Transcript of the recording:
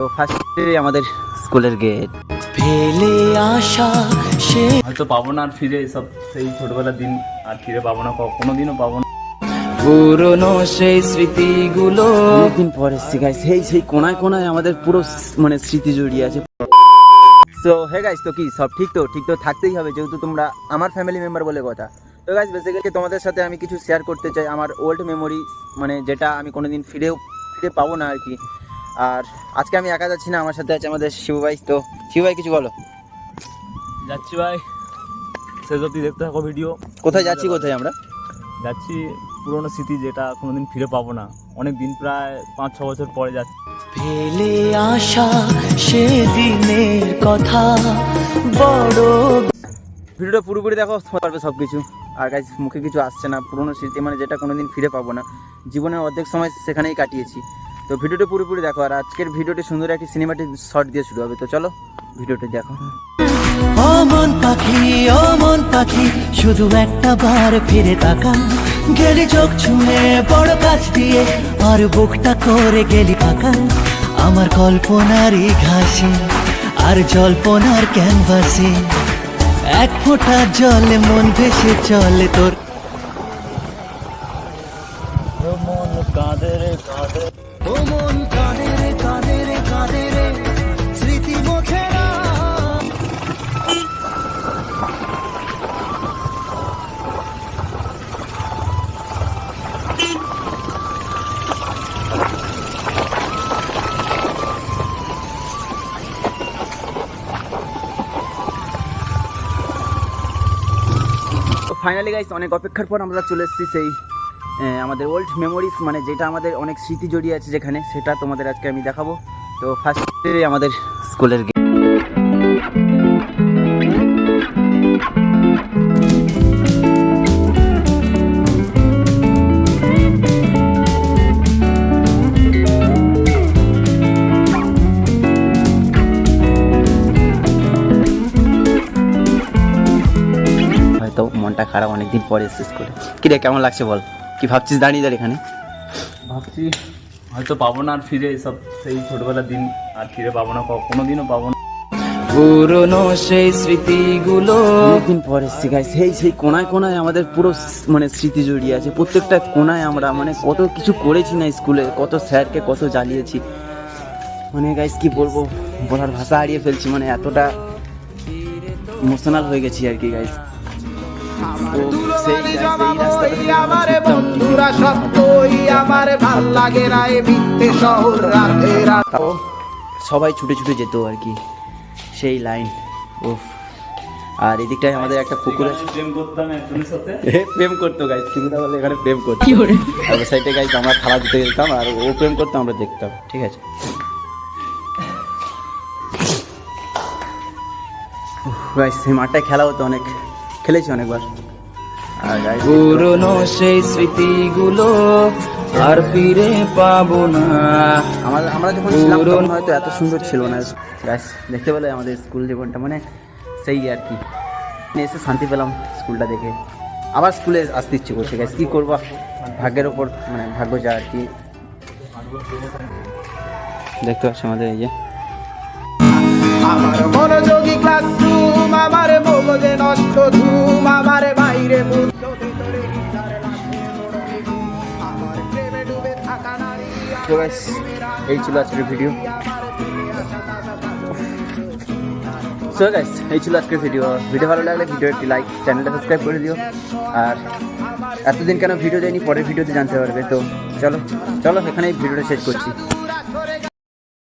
তো ফার্স্টে আমাদের স্কুলের গেট ফেলে আসা সে হয়তো পাবো না আর ফিরে সব সেই ছোটবেলার দিন আর ফিরে পাবো না কোনো দিনও পাবো না। পুরনো সেই স্মৃতিগুলো অনেকদিন পর গাইস সেই সেই কোনায় কোনায় আমাদের পুরো মানে স্মৃতি জড়িয়ে আছে। সো হে গাইস তো কি সব ঠিক তো? ঠিক তো থাকতেই হবে যেহেতু তোমরা আমার ফ্যামিলি মেম্বার বলে কথা। তো গাইস বেসিক্যালি তোমাদের সাথে আমি কিছু শেয়ার করতে চাই আমার ওল্ড মেমোরি মানে যেটা আমি কোনোদিন ফিরেও ফিরে পাবো না আর কি। আর আজকে আমি একা যাচ্ছি না আমার সাথে আছে আমাদের শিবু ভাই তো শিবু ভাই কিছু বলো। যাচ্ছি ভাই শেষ অব্দি দেখতে থাকো ভিডিও কোথায় যাচ্ছি কোথায় আমরা? যাচ্ছি পুরোনো স্মৃতি যেটা কোনোদিন ফিরে পাবো না। অনেক দিন প্রায় পাঁচ ছ বছর পরে যাচ্ছি। ফেলে আসা সেদিনের কথা বড় ভিডিওটা পুরোপুরি দেখো পারবে সব কিছু আর গাইজ মুখে কিছু আসছে না। পুরোনো স্মৃতি মানে যেটা কোনোদিন ফিরে পাবো না। জীবনের অর্ধেক সময় সেখানেই কাটিয়েছি। তো ভিডিওটা পুরোপুরি দেখো, আর আজকের ভিডিওটি সুন্দর একটি সিনেমাটিক শর্ট দিয়ে শুরু হবে। তো চলো, ভিডিওটি দেখো। অমন পাখি অমন পাখি, শুধু একটা বার ফিরে তাকা গেলি চোখ ছুঁয়ে, বড় কাছ দিয়ে, আর বুকটা করে গেলি ফাঁকা আমার কল্পনারই ঘাসে, আর জল্পনার ক্যানভাসে, এক ফোঁটা জলে মন ভেসে চলে তোর ফাইনালি গাইস অনেক অপেক্ষার পর আমরা চলে এসেছি সেই আমাদের ওল্ড মেমোরিজ মানে যেটা আমাদের অনেক স্মৃতি জড়িয়ে আছে যেখানে, সেটা তোমাদের আজকে আমি দেখাবো। তো ফার্স্টে আমাদের স্কুলের হয়তো মনটা খারাপ অনেকদিন পরে এসেছিস করে। কি রে কেমন লাগছে বল? কি ভাবছিস দাঁড়িয়ে দাঁড়িয়ে এখানে? ভাবছি হয়তো পাবো না আর ফিরে সব সেই ছোটবেলার দিন আর ফিরে পাবো না কোনো দিনও পাবো না। পুরনো সেই স্মৃতিগুলো। অনেকদিন পর সেই সেই কোনায় কোনায় আমাদের পুরো মানে স্মৃতি জড়িয়ে আছে। প্রত্যেকটা কোনায় আমরা মানে কত কিছু করেছি না স্কুলে কত স্যারকে কত জ্বালিয়েছি। মানে গাইস কি বলব? বলার ভাষা হারিয়ে ফেলছি মানে এতটা ইমোশনাল হয়ে গেছি আর কি গাইস আমারে বন্ধুরা সত্যই আমার ভালো লাগে না এ মিথ্যে শহর রাতের তাও সবাই ছুটে ছুটে যেত আর কি সেই লাইন উফ। আর এদিকটায় আমাদের একটা পুকুর আছে। প্রেম করতাম একজনের সাথে। প্রেম করতো গাইস সুবিধা বলে এখানে প্রেম করতো আর ওই সাইডে গাইস আমরা খেলা দিতে যেতাম আর ও প্রেম করতো আমরা দেখতাম ঠিক আছে। গাইস সেই মাঠটায় খেলা হতো অনেক। খেলেছি অনেকবার। পুরনো সেই স্মৃতিগুলো আর ফিরে পাবো না। আমরা আমরা যখন ছিলাম তখন হয়তো এত সুন্দর ছিল না। গাইস দেখতে পেলে আমাদের স্কুল জীবনটা মানে সেই আর কি। মানে এসে শান্তি পেলাম স্কুলটা দেখে। আবার স্কুলে আসতে ইচ্ছে করছে গাইস কী করব? ভাগ্যের ওপর মানে ভাগ্য যা আর কি। দেখতে পাচ্ছি আমাদের এই যে। আমার মনোযোগী ক্লাসরুম আমার মগজে নষ্ট ধুম আমার বাইরে তো এই ছিল আজকের ভিডিও সো গাইস এই ছিল আজকের ভিডিও ভিডিও ভালো লাগলে ভিডিও একটি লাইক চ্যানেলটা সাবস্ক্রাইব করে দিও। আর এতদিন কেন ভিডিও দেয়নি পরের ভিডিওতে জানতে পারবে। তো চলো চলো এখানেই ভিডিওটা শেষ করছি।